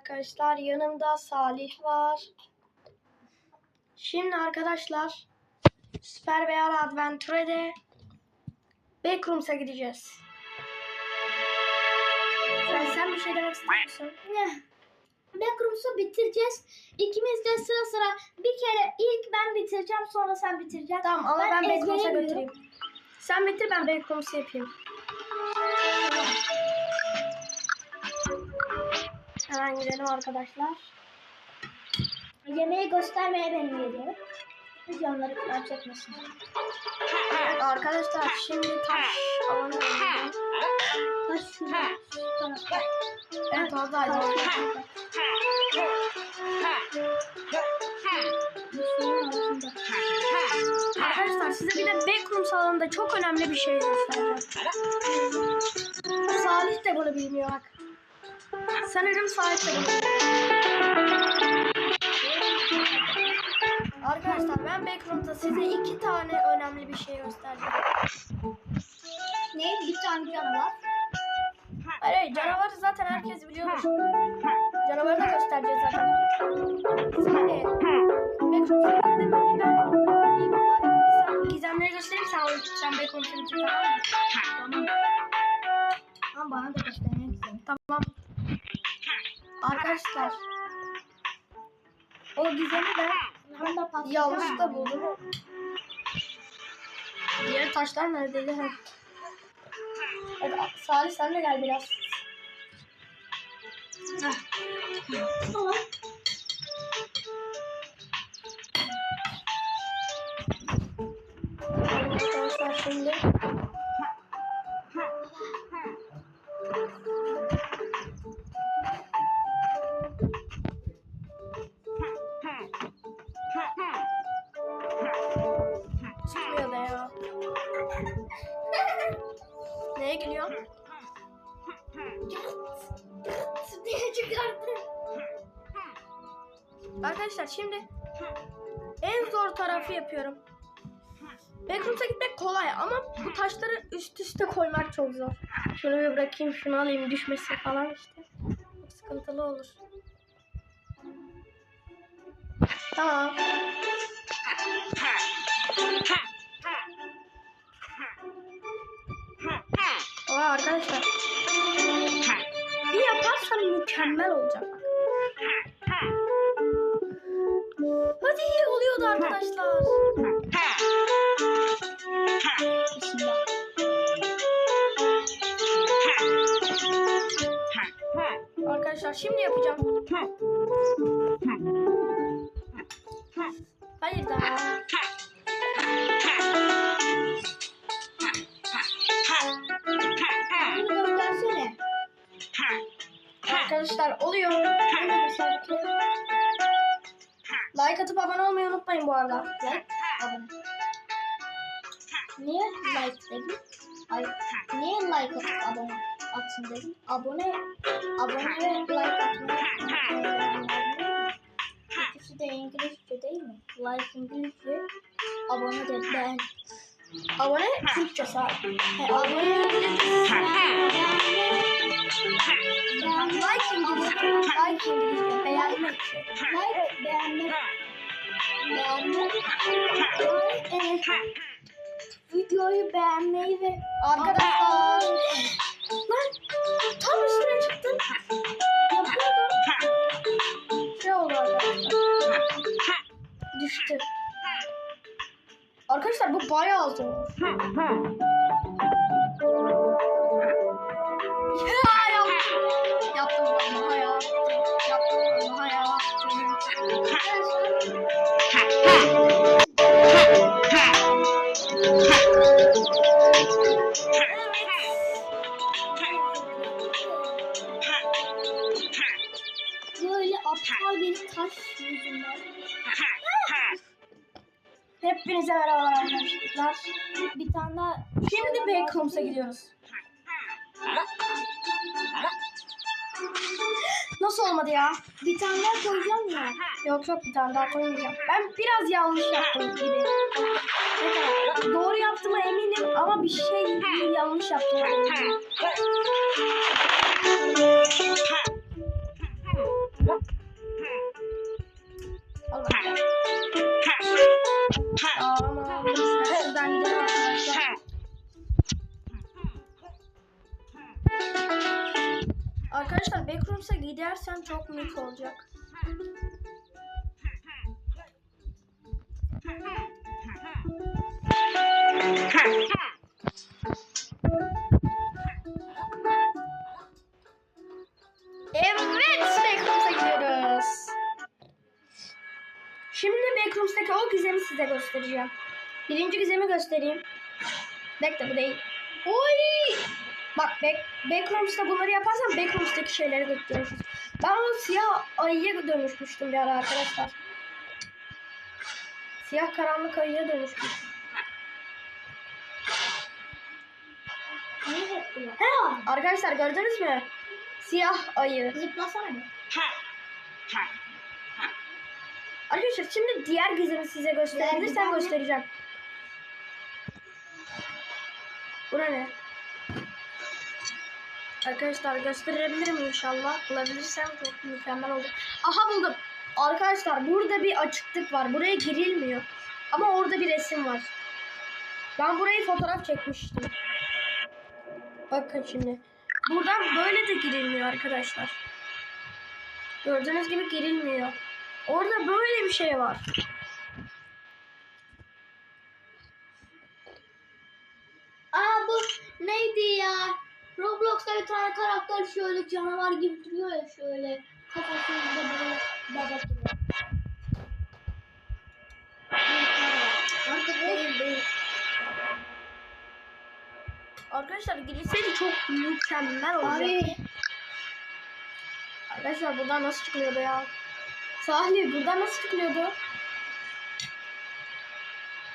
arkadaşlar. Yanımda Salih var. Şimdi arkadaşlar Süper VR Adventure'de Backrooms'a gideceğiz. Sen, sen bir şey demek? Ne? Backrooms'u bitireceğiz. İkimiz de sıra sıra bir kere ilk ben bitireceğim sonra sen bitireceksin. Tamam ama ben, ezbere Backrooms'a götüreyim. Sen bitir ben Backrooms'u yapayım. Hemen gidelim arkadaşlar. Yemeği göstermeye benim geliyor. Videoları falan çekmesin. Arkadaşlar şimdi taş alanı. Taş şurada. Evet altında. Arkadaşlar size bir de backroom alanında çok önemli bir şey göstereceğim. Salih de bunu bilmiyor bak. Sanırım bilmiyor. Arkadaşlar ben backroom'da size iki tane önemli bir şey göstereceğim. Ne? Bir tane cam var. Hayır, canavarı zaten herkes biliyordur. Canavarı da göstereceğiz zaten. Salih. Backroom'da ben. Gizemleri göstereyim sen, sen backroom'da tamam mı? Tamam. Ama bana da istedim. Tamam. Arkadaşlar. O gizemi Ben yanlışlıkla buldum. Diğer taşlar neredeydi? Heh. Hadi Salih sen de gel biraz. Tamam. Arkadaşlar şimdi. Gülüyor? diye çıkarttı. Arkadaşlar şimdi en zor tarafı yapıyorum. Backrooms'a gitmek kolay ama bu taşları üst üste koymak çok zor. Şunu bir bırakayım, şunu alayım, düşmesin falan işte. Sıkıntılı olur. Tamam. Arkadaşlar. Bir yaparsam mükemmel olacak. Hadi oluyordu arkadaşlar. Bismillah. Arkadaşlar şimdi yapacağım. Arkadaşlar oluyor. Like atıp abone olmayı unutmayın bu arada. Like, abone. Niye like dedin? Ay, niye like atıp abone atsın dedin? Abone, abone ve like atmayı İkisi de İngilizce değil mi? Like İngilizce, abone de ben. Abone Türkçe. He, abone Like İngilizce. Like İngilizce. Beğenmek. like, beğenmek, beğenmek, evet, videoyu beğenmeyi ve Arkadaşlar. Lan tam üstüne çıktım. Arkadaşlar bu bayağı zor. Bir tane daha Şimdi Backrooms'a gidiyoruz. Nasıl olmadı ya? bir tane daha koyacağım ya. Yok yok bir tane daha koymayacağım. Ben biraz yanlış yaptım gibi. Doğru yaptığıma eminim ama bir şey yanlış yaptım. Gidersen çok mük olacak. Evet, Backrooms'a gidiyoruz. Şimdi Backrooms'taki o gizemi size göstereceğim. Birinci gizemi göstereyim. Bekle bu değil. Oy! Bak back, Backrooms'ta bunları yaparsan Backrooms'taki şeyleri de. Ben o siyah ayıya dönüşmüştüm bir ara arkadaşlar. Siyah karanlık ayıya dönüşmüştüm. Arkadaşlar gördünüz mü? Siyah ayı. Zıplasana bir. Arkadaşlar şimdi diğer gizemi size gösterebilirsem göstereceğim. Bura ne? Arkadaşlar gösterebilirim inşallah. Bulabilirsem çok mükemmel olur. Aha buldum. Arkadaşlar burada bir açıklık var. Buraya girilmiyor. Ama orada bir resim var. Ben burayı fotoğraf çekmiştim. Bakın şimdi. Buradan böyle de girilmiyor arkadaşlar. Gördüğünüz gibi girilmiyor. Orada böyle bir şey var. Aa bu neydi ya? Roblox'ta bir tane karakter şöyle canavar gibi duruyor ya şöyle. Kafasında böyle baba. Artık değil. Arkadaşlar girilseydi çok mükemmel olacak. Abi Arkadaşlar buradan nasıl çıkılıyordu ya? Salih buradan nasıl çıkılıyordu?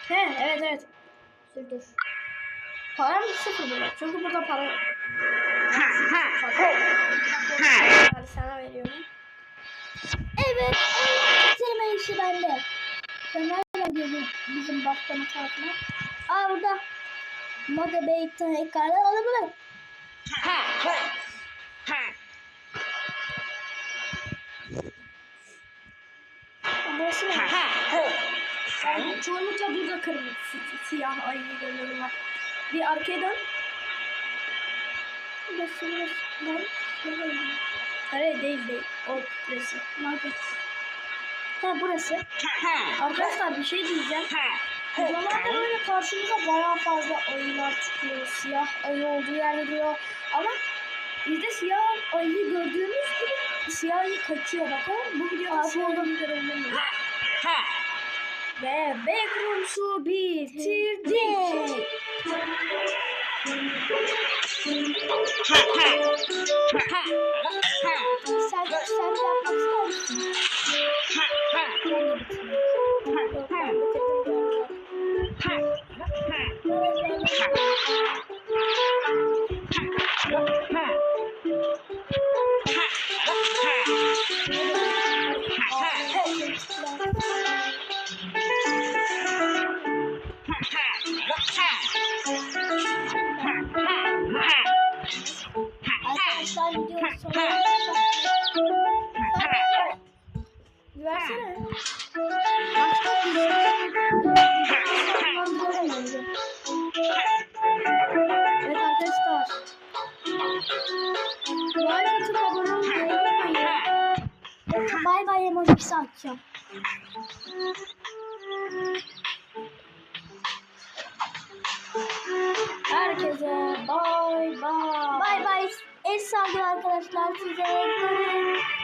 He evet evet. dur dur. Param sıfır burada. Çünkü burada para yok. Hadi sana veriyorum. Evet, bitirme işi bende. Sen nereden girdin bizim başkanın tarafına? Aa burada. Moda Bey'den ekranda olabilir. Burası ne? Yani çoğunlukla burada kırmızı, si- siyah ayı görüyorum ben. Bir arkaya dön. Burası burası. Ben şöyle Hayır değil değil. O burası. Market. Ha burası. Arkadaşlar bir şey diyeceğim. Videolarda böyle karşımıza bayağı fazla ayılar çıkıyor. Siyah ayı olduğu yerde duruyor. Ama bizde siyah ayıyı gördüğümüz gibi siyah ayı kaçıyor. Bakın bu videoda siyah ayıyı görebilir Ve Backrooms'u bitirdik. Sen, Bay bay emojisi atacağım. Herkese bay bay. Bay bay. El sallıyor arkadaşlar size. Görün.